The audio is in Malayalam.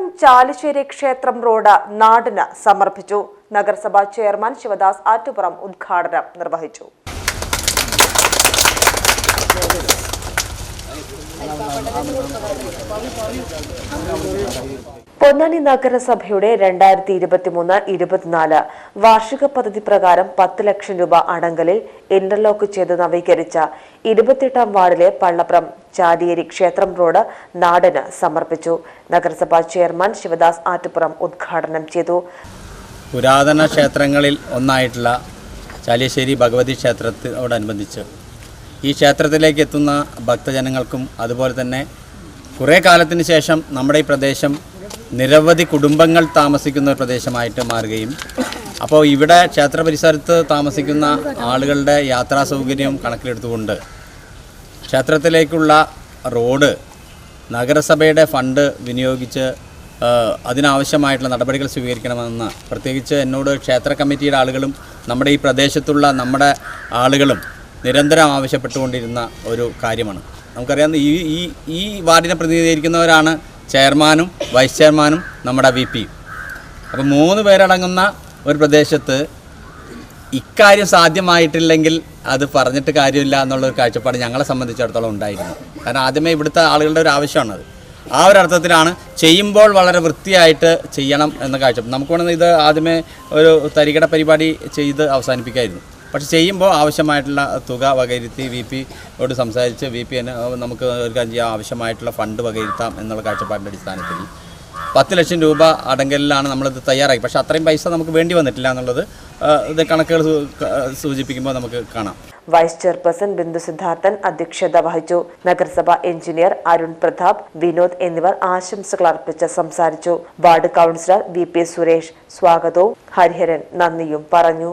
പള്ളപ്രം ചാലിശ്ശേരി ക്ഷേത്രം റോഡ് നാടിന് സമർപ്പിച്ചു. നഗരസഭാ ചെയർമാൻ ശിവദാസ് ആറ്റുപുറം ഉദ്ഘാടനം നിർവഹിച്ചു. പൊന്നാനി നഗരസഭയുടെ രണ്ടായിരത്തി ഇരുപത്തിമൂന്ന് ഇരുപത്തിനാല് വാർഷിക പദ്ധതി പ്രകാരം പത്ത് ലക്ഷം രൂപ അടങ്കലിൽ ഇന്റർലോക്ക് ചെയ്ത് നവീകരിച്ച ഇരുപത്തിയെട്ടാം വാർഡിലെ പള്ളപ്രം ചാലിയേരി ക്ഷേത്രം റോഡ് നാടിന് സമർപ്പിച്ചു. നഗരസഭാ ചെയർമാൻ ശിവദാസ് ആറ്റുപുറം ഉദ്ഘാടനം ചെയ്തു. പുരാതന ക്ഷേത്രങ്ങളിൽ ഒന്നായിട്ടുള്ള ചാലിശ്ശേരി ഭഗവതി ക്ഷേത്രത്തോടനുബന്ധിച്ച് ഈ ക്ഷേത്രത്തിലേക്ക് എത്തുന്ന ഭക്തജനങ്ങൾക്കും അതുപോലെ തന്നെ കുറേ കാലത്തിന് ശേഷം നമ്മുടെ ഈ പ്രദേശം നിരവധി കുടുംബങ്ങൾ താമസിക്കുന്ന ഒരു പ്രദേശമായിട്ട് മാറുകയും അപ്പോൾ ഇവിടെ ക്ഷേത്ര പരിസരത്ത് താമസിക്കുന്ന ആളുകളുടെ യാത്രാ സൗകര്യം കണക്കിലെടുത്തുകൊണ്ട് ക്ഷേത്രത്തിലേക്കുള്ള റോഡ് നഗരസഭയുടെ ഫണ്ട് വിനിയോഗിച്ച് അതിനാവശ്യമായിട്ടുള്ള നടപടികൾ സ്വീകരിക്കണമെന്ന് പ്രത്യേകിച്ച് എന്നോട് ക്ഷേത്ര കമ്മിറ്റിയുടെ ആളുകളും നമ്മുടെ ഈ പ്രദേശത്തുള്ള നമ്മുടെ ആളുകളും നിരന്തരം ആവശ്യപ്പെട്ടുകൊണ്ടിരുന്ന ഒരു കാര്യമാണ്. നമുക്കറിയാം ഈ ഈ ഈ വാർഡിനെ പ്രതിനിധീകരിക്കുന്നവരാണ് ചെയർമാനും വൈസ് ചെയർമാനും നമ്മുടെ വി പിയും അപ്പം മൂന്ന് പേരടങ്ങുന്ന ഒരു പ്രദേശത്ത് ഇക്കാര്യം സാധ്യമായിട്ടില്ലെങ്കിൽ അത് പറഞ്ഞിട്ട് കാര്യമില്ല എന്നുള്ളൊരു കാഴ്ചപ്പാട് ഞങ്ങളെ സംബന്ധിച്ചിടത്തോളം ഉണ്ടായിരുന്നു. കാരണം ആദ്യമേ ഇവിടുത്തെ ആളുകളുടെ ഒരു ആവശ്യമാണത് ആ ഒരു അർത്ഥത്തിലാണ് ചെയ്യുമ്പോൾ വളരെ വൃത്തിയായിട്ട് ചെയ്യണം എന്ന കാഴ്ചപ്പാട്. നമുക്ക് വേണമെങ്കിൽ ഇത് ആദ്യമേ ഒരു തരികട പരിപാടി ചെയ്ത് അവസാനിപ്പിക്കായിരുന്നു. പക്ഷെ ചെയ്യുമ്പോൾ ആവശ്യമായിട്ടുള്ള തുക വകയിരുത്തി വി പിയോട് സംസാരിച്ച് വി പി നമുക്ക് ഒരു കാര്യം ചെയ്യാം. ആവശ്യമായിട്ടുള്ള ഫണ്ട് വകയിരുത്താം എന്നുള്ള കാഴ്ചപ്പാടിന്റെ അടിസ്ഥാനത്തിൽ. പത്ത് ലക്ഷം രൂപ അടങ്കലിലാണ് നമ്മളിത് തയ്യാറാക്കി. പക്ഷേ അത്രയും പൈസ നമുക്ക് വേണ്ടി വന്നിട്ടില്ല എന്നുള്ളത് ഇത് കണക്കുകൾ സൂചിപ്പിക്കുമ്പോൾ നമുക്ക് കാണാം. വൈസ് ചെയർപേഴ്സൺ ബിന്ദു സിദ്ധാർത്ഥൻ അധ്യക്ഷത വഹിച്ചു. നഗരസഭ എഞ്ചിനീയർ അരുൺ പ്രതാപ് വിനോദ് എന്നിവർ ആശംസകൾ അർപ്പിച്ച് സംസാരിച്ചു. Ward councillor V P Suresh സ്വാഗതവും. ഹരിഹരൻ നന്ദിയും പറഞ്ഞു.